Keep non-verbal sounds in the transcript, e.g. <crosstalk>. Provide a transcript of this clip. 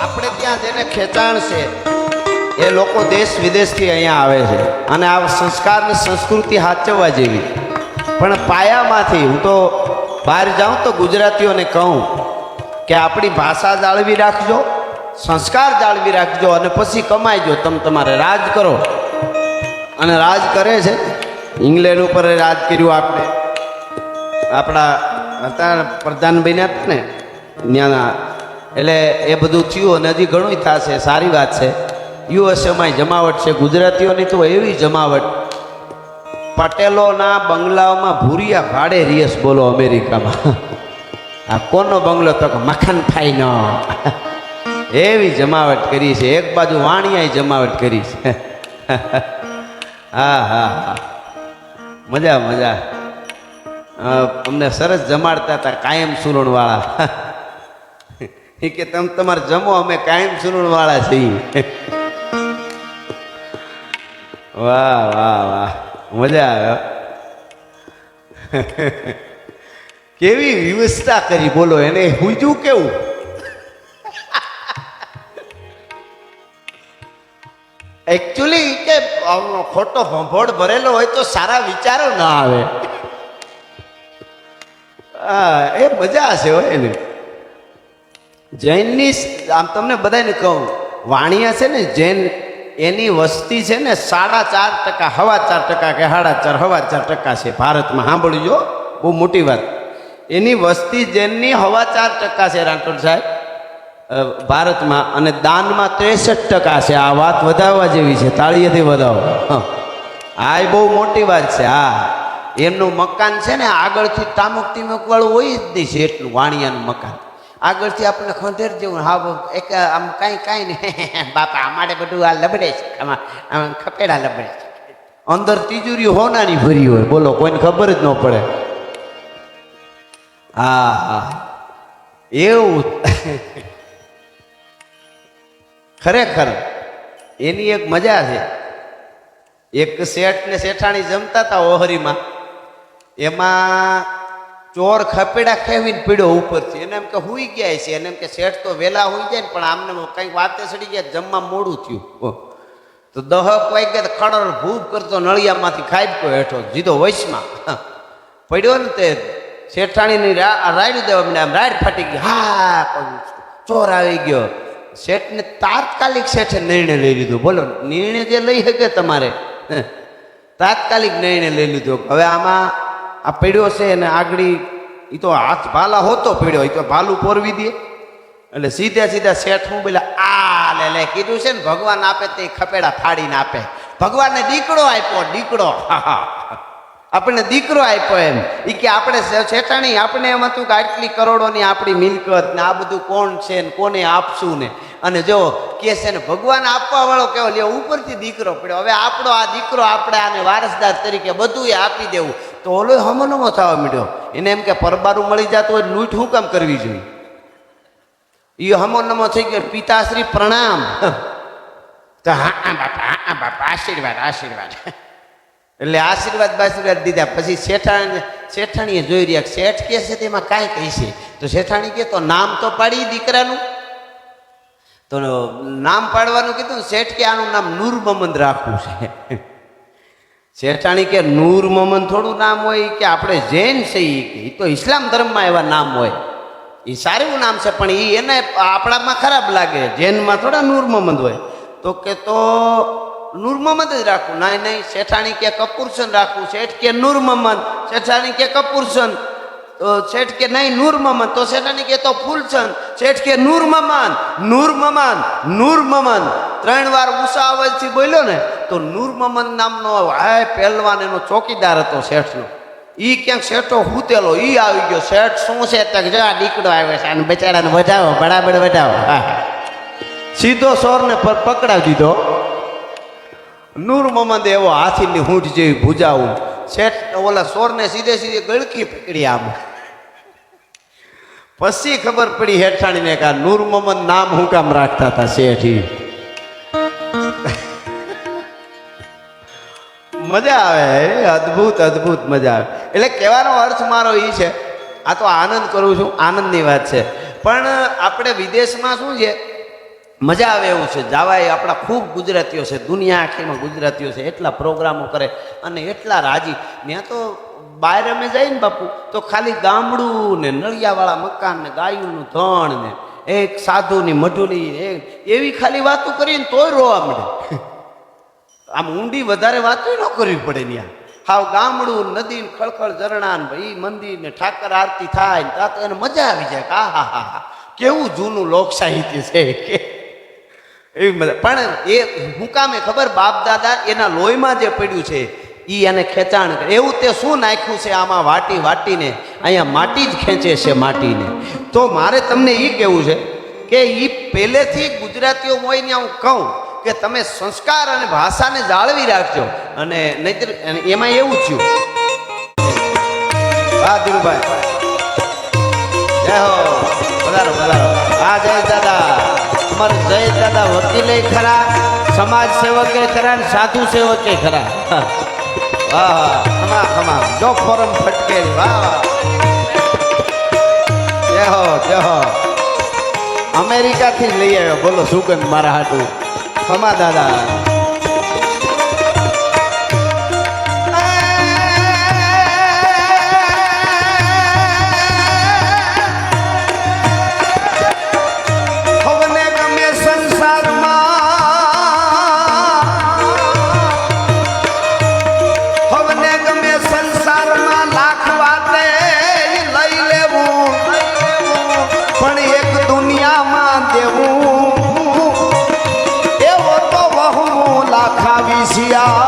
આપણે ત્યાં જેને ખેંચાણ છે. એ લોકો દેશ વિદેશથી અહીંયા આવે છે. અને આ સંસ્કારની સંસ્કૃતિ સાચવવા જેવી. પણ પાયામાંથી હું તો બહાર જાઉં તો ગુજરાતીઓને કહું કે આપણી ભાષા જાળવી રાખજો, સંસ્કાર જાળવી રાખજો અને પછી કમાઈજો. તમે તમારે રાજ કરો. અને રાજ કરે છે. ઇંગ્લેન્ડ ઉપર રાજ કર્યું આપણે આપણા હતા પ્રધાન બન્યા હતા ને, ત્યાંના એટલે એ બધું થયું અને હજી ઘણું થશે, સારી વાત છે. યુએસએમાં જમાવટ છે, ગુજરાતીઓની તો એવી જમાવટ. પટેલોના બંગલાઓમાં ભૂરિયા ભાડે રિયસ બોલો અમેરિકામાં. આ કોનો બંગલો તો મખન ફાઈનો? એવી જમાવટ કરી છે, એક બાજુ વાણિયાએ જમાવટ કરી છે. હા હા હા. મજા મજા. અમને સરસ જમાડતા હતા કાયમ સુરણવાળા. એ કે તમે તમારે જમો, અમે કાયમ સુરણવાળા છીએ. વાહ વાહ વાહ. મજા આવ્યો કેવી વ્યવસ્થા કરી બોલો, એને હુજું કેવું? એકચ્યુઅલી કે ખોટો ભંભોળ ભરેલો હોય તો સારા વિચારો ના આવે. હા, એ મજા હશે, હોય ને. જૈનની આમ તમને બધાને કહું, વાણિયા છે ને જૈન, એની વસ્તી છે ને સાડા ચાર ટકા, હવા ચાર ટકા કે સાડા ચાર, હવા ચાર ટકા છે. ભારતમાં સાંભળજો બહુ મોટી વાત. એની વસ્તી જૈનની હવા ચાર ટકા છે, રાઠોડ સાહેબ. ભારતમાં અને દાનમાં ત્રેસઠ ટકા છે. આ વાત વધારવા જેવી છે, તાળીએથી વધાવો હા. એ બહુ મોટી વાત છે, હા. એમનું મકાન છે ને, આગળથી તામુક તિમુક વાળું હોય જ નહીં છે, એટલું વાણિયાનું મકાન. આગળથી આપણે ખોંધેર જેવું હા એક આમ કાંઈ કાંઈ નહીં બાપા અમારે બધું આ લબડે છે. આમાં, આમ ખપેડા લબડે છે. અંદર તિજોરી હોનાની ભરી હોય. બોલો, કોઈને ખબર જ ન પડે. હા હા. એવું. <laughs> ખરેખર, એની એક મજા છે. એક શેઠ ને શેઠાણી જમતા હતા ઓહરીમાં. એમાં ચોર ખપેડા ખેવીને પીડ્યો ઉપરથી. એને એમ કે હુઈ ગયા છે. એને એમ કે શેઠ તો વહેલા હુઈ જાય ને, પણ આમને કંઈક વાતે સડી ગયા જમવા મોડું થયું. તો દહક વાગ્યા ખડર ભૂપ કરતો નળિયામાંથી ખાઈ હેઠો જીધો વૈશમાં. પડ્યો ને તે શેઠાણીની રાડ્યું દેવા મને આમ રાયડ ફાટી ગઈ હા ચોર આવી ગયો. શેઠને તાત્કાલિક શેઠે નિર્ણય લઈ લીધો. બોલો, નિર્ણય જે લઈ શકે તમારે. તાત્કાલિક નિર્ણય લઈ લીધો. હવે આમાં આ પીડ્યો છે અને આગળી એ તો હાથ ભાલા હોતો પીડ્યો એ તો ભાલું પોરવી દે. એટલે સીધા સીધા શેઠ હું બોલે આ લે લે કીધું છે ને, ભગવાન આપે તે ખપેડા ફાડીને આપે. ભગવાનને દીકરો આપ્યો, દીકરો. <laughs> આપણને દીકરો આપ્યો એમ. એ કે, આપણે છેટાણી આપણે એમ હતું કે આટલી કરોડોની આપણી મિલકત ને આ બધું કોણ છે ને, કોને આપશું ને? અને જો કે છે ને, ભગવાન આપવા વાળો કેવો લે ઉપરથી દીકરો પડ્યો. હવે આપણો આ દીકરો આપણે આને વારસદાર તરીકે બધું આપી દેવું. તો ઓલો હમનમો થવા માંડ્યો. એને એમ કે પરબારું મળી જતું હોય લૂંટ શું કામ કરવી જોઈએ? એ હમો નમો થઈ ગયો પિતાશ્રી પ્રણામ. <laughs> તો હા બાપા હા હા બાપા આશીર્વાદ આશીર્વાદ. એટલે આશીર્વાદ આશીર્વાદ દીધા. પછી શેઠાણી શેઠાણીએ જોઈ રહ્યા શેઠ કે છે તેમાં કાંઈ કહી છે? તો શેઠાણી કે તો નામ તો પાડી દીકરાનું. તો નામ પાડવાનું કીધું શેઠ કે આનું નામ નૂર મમંદ રાખવું છે. <laughs> શેઠાણી કે નૂર મમન થોડું નામ હોય કે આપણે જૈન છે એ તો ઇસ્લામ ધર્મમાં એવા નામ હોય. એ સારું નામ છે, પણ એ એને આપણામાં ખરાબ લાગે. જૈનમાં થોડા નૂર મોહમ્મદ હોય. તો કે તો નૂર મોહમ્મદ જ રાખવું ના નહીં શેઠાણી કે કપૂરસન રાખવું શેઠ કે નૂર મોહમ્મદ. શેઠાણી કે કપૂરસન. તો શેઠ કે નહીં નૂર મમન તો શેઠાણી કે તો ફૂલચંદ શેઠ કે નૂર મમન નૂર મમન નૂર મમન ત્રણ વાર ઉષા અવાજથી બોલ્યો ને તો નૂર મમન નામનો હાય પહેલવાન એનો ચોકીદાર હતો શેઠનો. ઈ ક્યાંક શેઠો હૂતેલો, ઈ આવી ગયો. શેઠ શું છે? તક જો આ દીકડો આવ્યો છે અને બેચારાને વધાવો, બરાબર વધાવો. હા સીધો સોરને પકડાવી દીધો. નૂર મમદ એવો હાથીની હૂંઠ જેવી ભૂજાવું. શેઠ ઓલા સોરને સીધે સીધે ગળકી પકડી આમ. પછી ખબર પડી હેઠાણીને કે આ નૂર મમદ નામ હું કામ રાખતા હતા શેઠી મજા આવે અદ્ભુત અદ્ભુત મજા આવે. એટલે કહેવાનો અર્થ મારો એ છે, આ તો આનંદ કરું છું, આનંદની વાત છે. પણ આપણે વિદેશમાં શું છે, મજા આવે એવું છે. જાવાય આપણા ખૂબ ગુજરાતીઓ છે, દુનિયા આખીમાં ગુજરાતીઓ છે, એટલા પ્રોગ્રામો કરે અને એટલા રાજી. ત્યાં તો બહાર અમે જઈએ ને બાપુ, તો ખાલી ગામડું ને નળિયાવાળા મકાન ને ગાયુંનું ધણ ને, એક સાધુની મઢુલી એક, એવી ખાલી વાતો કરીને તોય રોવા મળે. આમ ઊંડી વધારે વાતો ન કરવી પડે ત્યાં હાવ ગામડું નદી ખળખળ ઝરણા ને ભાઈ મંદિર ને ઠાકર આરતી થાય ને તો એને મજા આવી જાય આ હા હા હા. કેવું જૂનું લોક સાહિત્ય છે કે એવી મજા. પણ એ હું કામે ખબર બાપ દાદા એના લોહીમાં જે પડ્યું છે એ એને ખેંચાણ કરે. એવું તે શું નાખ્યું છે આમાં વાટી વાટીને? અહીંયા માટી જ ખેંચે છે માટીને. તો મારે તમને એ કહેવું છે કે એ પહેલેથી ગુજરાતીઓ હોય ને હું કહું કે તમે સંસ્કાર અને ભાષાને જાળવી રાખજો. અને નહીતર એમાં એવું થયું. હા, ધીરુભાઈ. જય હો. પધારો પધારો હા, જય દાદા. અમારે જય દાદા વકીલે ખરા, સમાજ સેવકે ખરા ને સાધુ સેવકે ખરા. વાહ ખમા ખમા જો ફોરમ ફટકે વાહ જય હો જય હો. અમેરિકાથી લઈ આવ્યો. બોલો સુગંધ મારા હાટું? ખમા દાદા. see ya